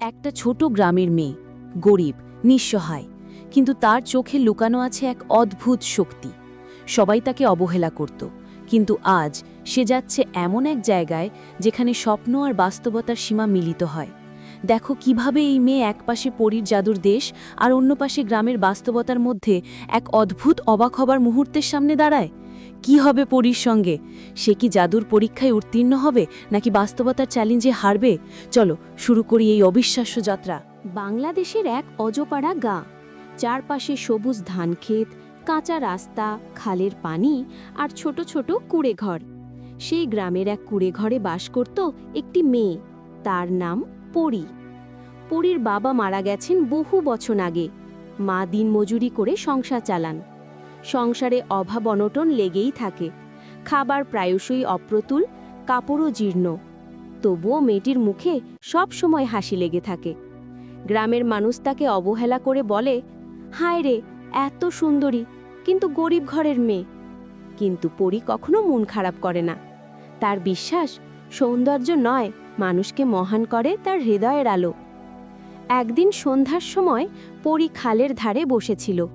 একটা ছোট গ্রামের মেয়ে, গরিব নিঃসহায় কিন্তু তার চোখে লুকানো আছে এক অদ্ভুত শক্তি। সবাই তাকে অবহেলা করত, কিন্তু আজ সে যাচ্ছে এমন এক জায়গায় যেখানে স্বপ্ন আর বাস্তবতার সীমা মিলিত হয়। দেখো কীভাবে এই মেয়ে একপাশে পরীর জাদুর দেশ আর অন্য পাশে গ্রামের বাস্তবতার মধ্যে এক অদ্ভুত অবাক হবার মুহূর্তের সামনে দাঁড়ায়। কি হবে পরীর সঙ্গে? সে কি জাদুর পরীক্ষায় উত্তীর্ণ হবে, নাকি বাস্তবতার চ্যালেঞ্জে হারবে? চলো, শুরু করি এই অবিশ্বাস্য যাত্রা। বাংলাদেশের এক অজপাড়া গা। চারপাশে সবুজ ধানক্ষেত, কাঁচা রাস্তা, খালের পানি আর ছোট ছোট কুড়ে ঘর সেই গ্রামের এক কুড়ে ঘরে বাস করত একটি মেয়ে। তার নাম পরি। পরীর বাবা মারা গেছেন বহু বছর আগে। মা দিনমজুরি করে সংসার চালান। সংসারে অভাব অনটন লেগেই থাকে। খাবার প্রায়শই অপ্রতুল, কাপড়ও জীর্ণ। তবুও মেয়েটির মুখে সব সময় হাসি লেগে থাকে। গ্রামের মানুষ তাকে অবহেলা করে বলে, হায় রে, এত সুন্দরী, কিন্তু গরিব ঘরের মেয়ে। কিন্তু পরি কখনো মন খারাপ করে না। তার বিশ্বাস, সৌন্দর্য নয়, মানুষকে মহান করে তার হৃদয়ের আলো। একদিন সন্ধ্যার সময় পরি খালের ধারে বসেছিল।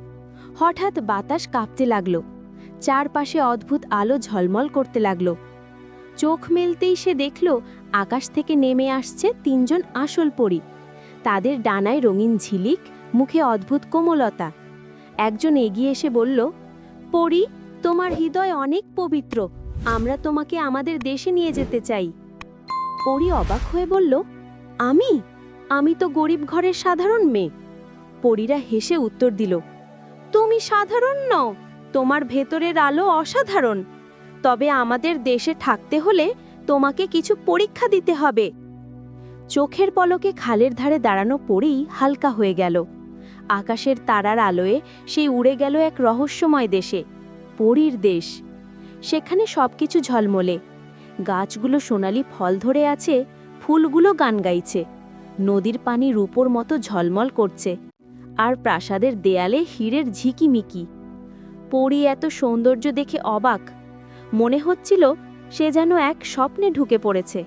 হঠাৎ বাতাস কাঁপতে লাগল। চারপাশে অদ্ভুত আলো ঝলমল করতে লাগল। চোখ মেলতেই সে দেখল, আকাশ থেকে নেমে আসছে তিনজন আসল পরি। তাদের ডানায় রঙিন ঝিলিক, মুখে অদ্ভুত কোমলতা। একজন এগিয়ে এসে বলল, পরি, তোমার হৃদয় অনেক পবিত্র। আমরা তোমাকে আমাদের দেশে নিয়ে যেতে চাই। পরি অবাক হয়ে বলল, আমি? আমি তো গরিব ঘরের সাধারণ মেয়ে। পরীরা হেসে উত্তর দিল তুমি সাধারণ নও। তোমার ভেতরের আলো অসাধারণ। তবে আমাদের দেশে থাকতে হলে তোমাকে কিছু পরীক্ষা দিতে হবে। চোখের পলকে খালের ধারে দাঁড়ানো পরেই হালকা হয়ে গেল। আকাশের তারার আলোয় সেই উড়ে গেল এক রহস্যময় দেশে, পরীর দেশ। সেখানে সবকিছু ঝলমলে। গাছগুলো সোনালি ফল ধরে আছে, ফুলগুলো গান গাইছে। নদীর পানি রূপোর মতো ঝলমল করছে। আর প্রাসাদের দেয়ালে হীরের ঝিকিমিকি। পরী এত সৌন্দর্য দেখে অবাক। মনে হচ্ছিল সে যেন এক স্বপ্নে ঢুকে পড়েছে।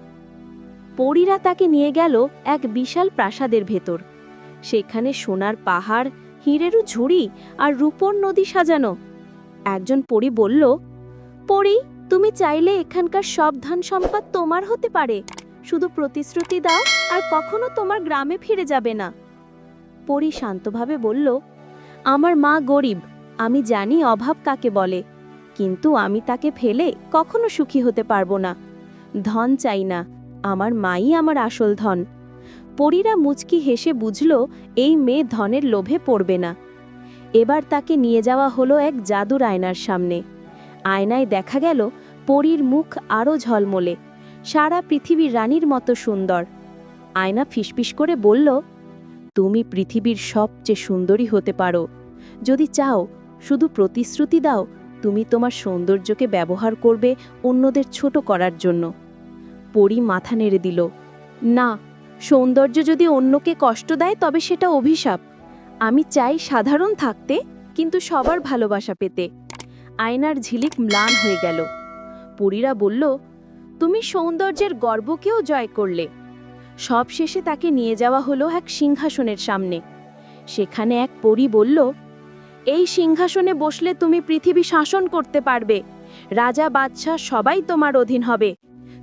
পরীরা তাকে নিয়ে গেল এক বিশাল প্রাসাদের ভেতর। সেখানে সোনার পাহাড়, হিরেরও ঝুড়ি আর রূপর নদী সাজানো। একজন পরী বলল, পরী, তুমি চাইলে এখানকার সব ধন সম্পদ তোমার হতে পারে। শুধু প্রতিশ্রুতি দাও আর কখনো তোমার গ্রামে ফিরে যাবে না। পরী শান্তভাবে বলল, আমার মা গরিব, আমি জানি অভাব কাকে বলে, কিন্তু আমি তাকে ফেলে কখনো সুখী হতে পারব না। ধন চাই না, আমার মাই আমার আসল ধন। পরীরা মুচকি হেসে বুঝল, এই মেয়ে ধনের লোভে পড়বে না। এবার তাকে নিয়ে যাওয়া হলো এক জাদুর আয়নার সামনে। আয়নায় দেখা গেল, পরীর মুখ আরও ঝলমলে, সারা পৃথিবীর রানীর মতো সুন্দর। আয়না ফিসফিস করে বলল তুমি পৃথিবীর সবচেয়ে সুন্দরী হতে পারো। যদি চাও, শুধু প্রতিশ্রুতি দাও, তুমি তোমার সৌন্দর্যকে ব্যবহার করবে অন্যদের ছোট করার জন্য। পরি মাথা নেড়ে দিল, না, সৌন্দর্য যদি অন্যকে কষ্ট দেয়, তবে সেটা অভিশাপ। আমি চাই সাধারণ থাকতে, কিন্তু সবার ভালোবাসা পেতে। আয়নার ঝিলিক ম্লান হয়ে গেল। পরীরা বলল, তুমি সৌন্দর্যের গর্বকেও জয় করলে। সবশেষে তাকে নিয়ে যাওয়া হলো এক সিংহাসনের সামনে। সেখানে এক পরী বলল, এই সিংহাসনে বসলে তুমি পৃথিবী শাসন করতে পারবে। রাজা, বাদশাহ সবাই তোমার অধীন হবে।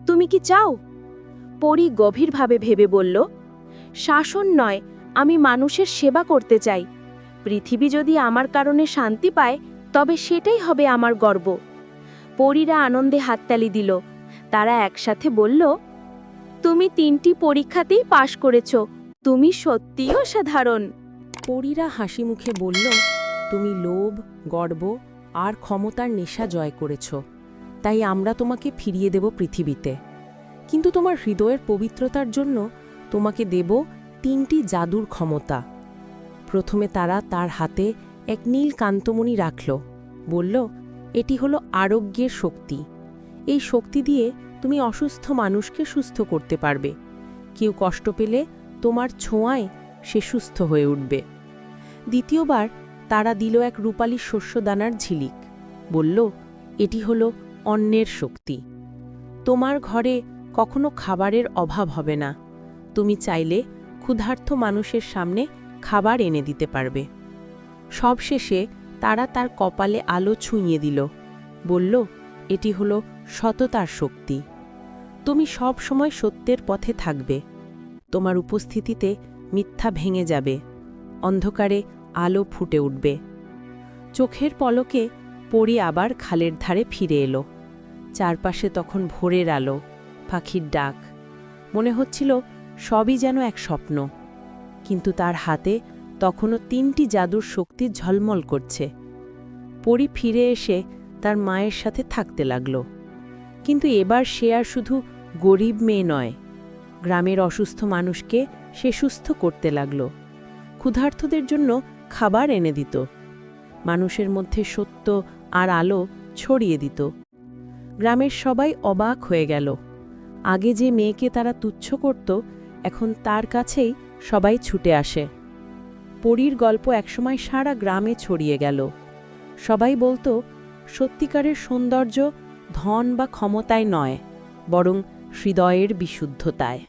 তুমি কি চাও? পরী গভীরভাবে ভেবে বলল, শাসন নয়, আমি মানুষের সেবা করতে চাই। পৃথিবী যদি আমার কারণে শান্তি পায়, তবে সেটাই হবে আমার গর্ব। পরীরা আনন্দে হাততালি দিল। তারা একসাথে বলল তুমি তিনটি পরীক্ষাতেই পাশ করেছ। তুমি সত্যিই অসাধারণ। পরীরা হাসি মুখে বলল, তুমি লোভ, গর্ব আর ক্ষমতার নেশা জয় করেছ। তাই আমরা তোমাকে ফিরিয়ে দেব পৃথিবীতে। কিন্তু তোমার হৃদয়ের পবিত্রতার জন্য তোমাকে দেব তিনটি জাদুর ক্ষমতা। প্রথমে তারা তার হাতে এক নীল কান্তমণি রাখল। বলল, এটি হলো আরোগ্যের শক্তি। এই শক্তি দিয়ে তুমি অসুস্থ মানুষকে সুস্থ করতে পারবে। কেউ কষ্ট পেলে তোমার ছোঁয়ায় সে সুস্থ হয়ে উঠবে। দ্বিতীয়বার তারা দিল এক রূপালী শস্যদানার ঝিলিক। বলল, এটি হলো অন্যের শক্তি। তোমার ঘরে কখনো খাবারের অভাব হবে না। তুমি চাইলে ক্ষুধার্ত মানুষের সামনে খাবার এনে দিতে পারবে সবশেষে তারা তার কপালে আলো ছুঁয়ে দিল। বলল, এটি হলো সততার শক্তি। তুমি সব সময় সত্যের পথে থাকবে। তোমার উপস্থিতিতে মিথ্যা ভেঙে যাবে। অন্ধকারে আলো ফুটে উঠবে। চোখের পলকে পরি আবার খালের ধারে ফিরে এলো। চারপাশে তখন ভোরের আলো, পাখির ডাক। মনে হচ্ছিল সবই যেন এক স্বপ্ন। কিন্তু তার হাতে তখনও তিনটি জাদুর শক্তি ঝলমল করছে। পরি ফিরে এসে তার মায়ের সাথে থাকতে লাগল। কিন্তু এবার সে আর শুধু গরিব মেয়ে নয়। গ্রামের অসুস্থ মানুষকে সে সুস্থ করতে লাগল। ক্ষুধার্তদের জন্য খাবার এনে দিত। মানুষের মধ্যে সত্য আর আলো ছড়িয়ে দিত। গ্রামের সবাই অবাক হয়ে গেল। আগে যে মেয়েকে তারা তুচ্ছ করত, এখন তার কাছেই সবাই ছুটে আসে। পরীর গল্প একসময় সারা গ্রামে ছড়িয়ে গেল। সবাই বলতো, সত্যিকারের সৌন্দর্য ধন বা ক্ষমতায় নয়, বরং হৃদয়ের বিশুদ্ধতায়।